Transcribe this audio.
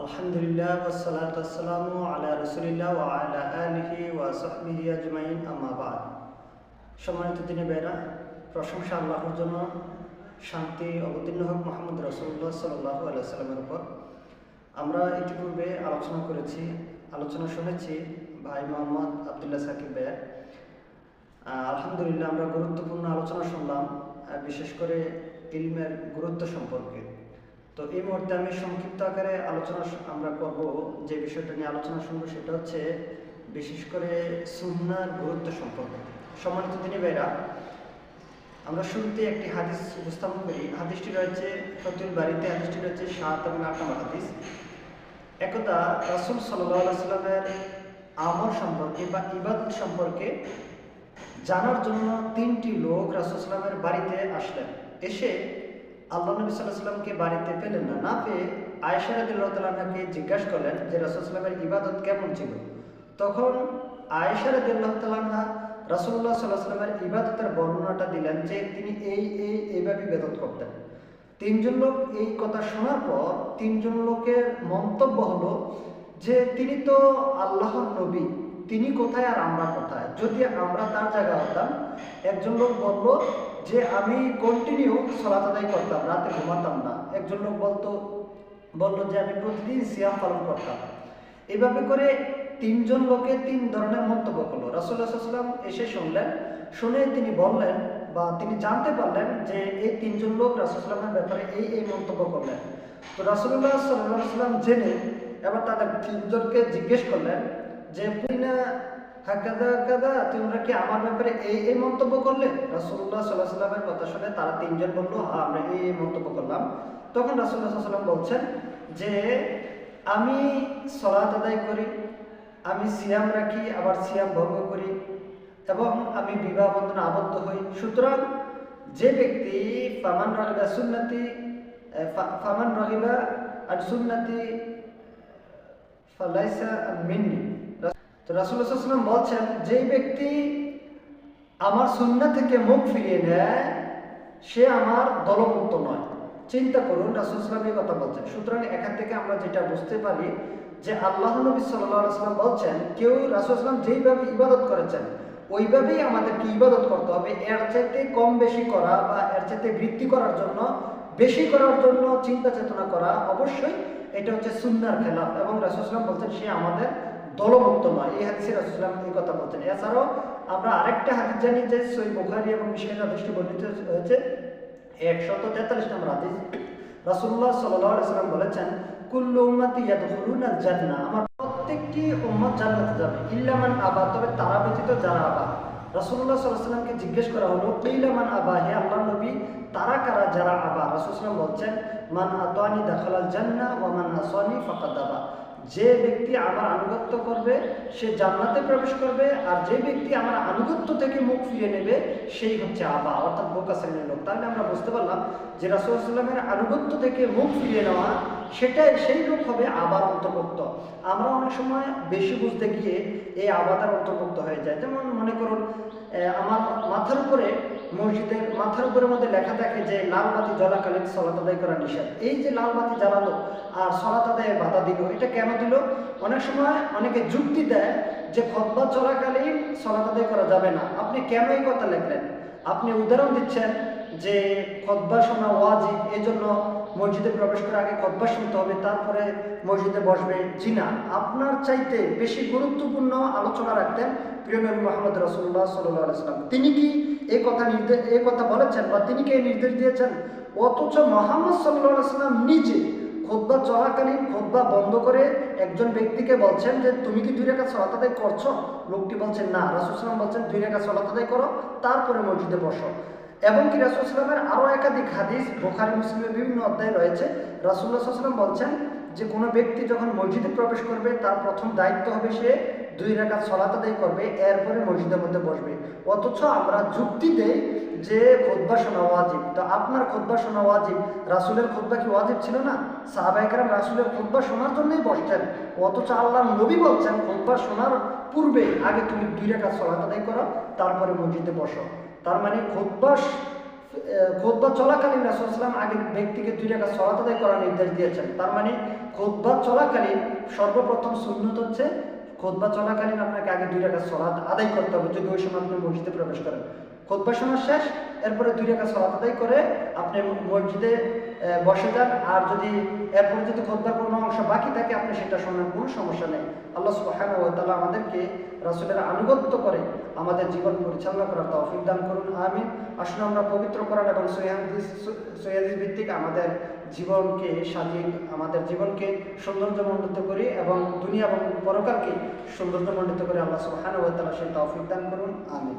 আলহামদুলিল্লাহ ওয়াসসালামু আলা রাসূলিল্লাহ ওয়া আলা আলিহি ওয়া সাহবিহি আজমাইন, আম্মা বাদ। সম্মানিত দিনী বেরা প্রশংসা আল্লাহর জন্য শান্তি অবতীর্ণ হোক মোহাম্মদ রসুল্লাহ সাল্লাহ আলাইসাল্লামের উপর। আমরা ইতিপূর্বে আলোচনা করেছি, আলোচনা শুনেছি ভাই মোহাম্মদ আবদুল্লাহ সাকিব ভাইয়ের। আলহামদুলিল্লাহ আমরা গুরুত্বপূর্ণ আলোচনা শুনলাম বিশেষ করে ইলমের গুরুত্ব সম্পর্কে। তো এই মুহূর্তে আমি সংক্ষিপ্ত আকারে আলোচনা আমরা করব। যে বিষয়টা নিয়ে আলোচনা শুনব সেটা হচ্ছে, বিশেষ করে সুন্নার গুরুত্ব সম্পর্কে। সম্মানিত দিনী ভাইরা, আমরা শুরুতে একটি হাদিস উপস্থাপন করি। হাদিসটি রয়েছে, ফতুল বাড়িতে হাদিসটি রয়েছে সাত এবং আট নম্বর হাদিস। একদা রাসুল সাল্লামের আমল সম্পর্কে বা ইবাদত সম্পর্কে জানার জন্য তিনটি লোক রাসুলামের বাড়িতে আসলেন। এসে আল্লাহ নবী সাল্লাহ সাল্লামকে বাড়িতে পেলেন না না পেয়ে আয়েশা রাদিল্লাহু তাআলাকে জিজ্ঞাসা করলেন যে রাসুলামের ইবাদত কেমন ছিল? তখন আয়েশা রাদিল্লাহু তাআলা রাসূলুল্লাহ সাল্লাহ সাল্লামের ইবাদতের বর্ণনাটা দিলেন যে তিনি এই এই এইভাবে ইবাদত করতেন। তিনজন লোক এই কথা শোনার পর তিনজন লোকের মন্তব্য হলো যে তিনি তো আল্লাহর নবী তিনি কোথায় আর আমরা কোথায়? যদি আমরা তার জায়গায় হতাম, একজন লোক বলল যে, আমি কন্টিনিউ সলাত করতাম, রাতে ঘুমাতাম না। একজন লোক বলতো, বলল যে, আমি প্রতিদিন সিয়াম পালন করতাম। এভাবে করে তিনজন লোকে তিন ধরনের মন্তব্য করল। রাসুল্লাহাম এসে শুনলেন, শুনে তিনি বললেন বা তিনি জানতে পারলেন যে, এই তিনজন লোক রাসুলামের ব্যাপারে এই এই মন্তব্য করলেন। তো রাসুল্লাহ সাল্লাম জেনে এবার তাদের তিনজনকে জিজ্ঞেস করলেন যে পুইনা হাকাদা কাদা তোমরা কি আমার ব্যাপারে এই এই মন্তব্য করলে? রাসুল্লাহ সাল্লাহ সাল্লামের কথা শুনে তারা তিনজন বলল হ্যাঁ আমরা এই এই মন্তব্য করলাম। তখন রাসুল্লাহ সাল্লাম বলছেন যে, আমি সলাত আদায় করি, আমি সিয়াম রাখি, আবার সিয়াম ভঙ্গ করি এবং আমি বিবাহ বন্ধনে আবদ্ধ হই। সুতরাং যে ব্যক্তি ফামান রহিবা সুন্নতি ফামান রহিবা আর সুন্নতি, ফালাইসা মিন্নি। তো রাসুল্লাহাম বলছেন, যেই ব্যক্তি আমার সুন্না থেকে মুখ ফিরিয়ে নেয়, সে আমার দলভুক্ত নয়। চিন্তা করুন রাসুলাম এই কথা বলছেন। সুতরাং এখান থেকে আমরা যেটা বুঝতে পারি যে আল্লাহ নবী সাল্লাম বলছেন, কেউ রাসুলাম যেইভাবে ইবাদত করেছেন, ওইভাবেই আমাদেরকে ইবাদত করতে হবে। এর চাইতে কম বেশি করা বা এর চাইতে বৃদ্ধি করার জন্য, বেশি করার জন্য চিন্তা চেতনা করা অবশ্যই এটা হচ্ছে সুন্নার খেলাফ। এবং রাসুলাম বলছেন, সে আমাদের দলভুক্ত নয় এই হাদিসে রাসুলাম এই কথা বলছেন। এছাড়াও আমরা আরেকটা হাদিস জানি যে সই বুখারি এবং মিশকাত হাদিসটি বর্ণিত হয়েছে। একশত তেতাল্লিশ নম্বর হাদিস। আলাইহি সাল্লাম বলেছেন আমার প্রত্যেকটি উম্মত জান্নাতে যাবে। ইল্লা মান আবা, তবে তারা ব্যতীত যারা আবা। আলাইহি সাল্লামকে জিজ্ঞেস করা হলো কিলা মান আবা, হে আল্লাহর নবী, তারা কারা যারা আবা? রাসূল বলছেন, মান আতানি দাখালাল জান্নাহ ওয়া মান আসানি ফাকাদ আবা। যে ব্যক্তি আমার আনুগত্য করবে, সে জান্নাতে প্রবেশ করবে, আর যে ব্যক্তি আমার আনুগত্য থেকে মুখ ফিরিয়ে নেবে, সেই হচ্ছে আবা, অর্থাৎ বোকা শ্রেণির লোক। তাহলে আমরা বুঝতে পারলাম যে রাসুলামের আনুগত্য থেকে মুখ ফিরিয়ে নেওয়া সেটাই, সেই লোক হবে আবার অন্তর্ভুক্ত। আমরা অনেক সময় বেশি বুঝতে গিয়ে এই আবাদার অন্তর্ভুক্ত হয়ে যায় যেমন মনে করুন আমার মাথার উপরে, মসজিদের মাথার উপরের মধ্যে লেখা থাকে যে, লাল বাতি জ্বলাকালীন সলাত আদায় করা নিষেধ। এই যে লাল বাতি জ্বালালো আর সলাত আদায়ে বাধা দিল, এটা কেন দিল? অনেক সময় অনেকে যুক্তি দেয় যে, খতবা চলাকালীন সলাত আদায় করা যাবে না। আপনি কেন এই কথা লিখলেন? আপনি উদাহরণ দিচ্ছেন যে খতবা শোনা ওয়াজিব এই জন্য মসজিদে প্রবেশ করার আগে খতবা শুনতে হবে, তারপরে মসজিদে বসবে জি না আপনার চাইতে বেশি গুরুত্বপূর্ণ আলোচনা রাখতেন প্রিয় নবী মোহাম্মদ রসুল্লাহ সাল্লাম তিনি কি এই কথা নির্দেশ এই কথা বলেছেন বা তিনি কি এই নির্দেশ দিয়েছেন? অথচ মোহাম্মদ সাল্লাহ সাল্লাম নিজে খোদবা চলাকালীন খোদবা বন্ধ করে একজন ব্যক্তিকে বলছেন যে, তুমি কি দুই রেখা সলাত আদায় করছ? লোকটি বলছেন, না রাসুলাম বলছেন দুই রেখা সলাত আদায় করো, তারপরে মসজিদে বসো। এবং কি রাসুলসলামের আরও একাধিক হাদিস বোখারি, মুসলিমের বিভিন্ন অধ্যায় রয়েছে। রাসুল্লাহ সাল্লাম বলছেন যে, কোনো ব্যক্তি যখন মসজিদে প্রবেশ করবে, তার প্রথম দায়িত্ব হবে সে দুই রেখা সলাত আদায় করবে, এরপরে মসজিদের মধ্যে বসবে। অথচ আমরা যুক্তি দেই যে খোদবা শোনা ওয়াজিব। তো আপনার খোদবা শোনা ওয়াজিব, রাসুলের খোদবা কি ওয়াজিব ছিল না? সাহাবাহিকরাম রাসুলের খোদবা শোনার জন্যই বসতেন অথচ আল্লাহ নবী বলছেন, খোদবা শোনার পূর্বে আগে তুমি দুই রেখা সলাত আদায় করো, তারপরে মসজিদে বসো। তার মানে খোদবা খোদবা চলাকালীন রাসুলাম আগে ব্যক্তিকে দুই টাকা সলাত আদায় করার নির্দেশ দিয়েছেন। তার মানে খোদবা চলাকালীন সর্বপ্রথম সুন্নত হচ্ছে খোদবা চলাকালীন আপনাকে আগে দুই টাকা সলাদ আদায় করতে হবে। যদি ওই সময় আপনি মসজিদে প্রবেশ করেন। খোদবা সময় শেষ, এরপরে দুই টাকা সলাদ আদায় করে আপনি মসজিদে বসে যান। আর যদি এরপরে যদি খোদবার কোনো অংশ বাকি থাকে, আপনি সেটা শোনার কোনো সমস্যা নেই। আল্লাহ সুবহানাহু ওয়া তাআলা আমাদেরকে রাসূলের আনুগত্য করে আমাদের জীবন পরিচালনা করার তৌফিক দান করুন। আমিন। আসলে আমরা পবিত্র কোরআন এবং সহিহাদিস ভিত্তিক আমাদের জীবনকে সাজিয়ে, আমাদের জীবনকে সৌন্দর্যমণ্ডিত করি এবং দুনিয়া এবং পরকালকে সৌন্দর্যমণ্ডিত করে আল্লাহ সুবহানাহু ওয়া তাআলা সেই তৌফিক দান করুন। আমিন।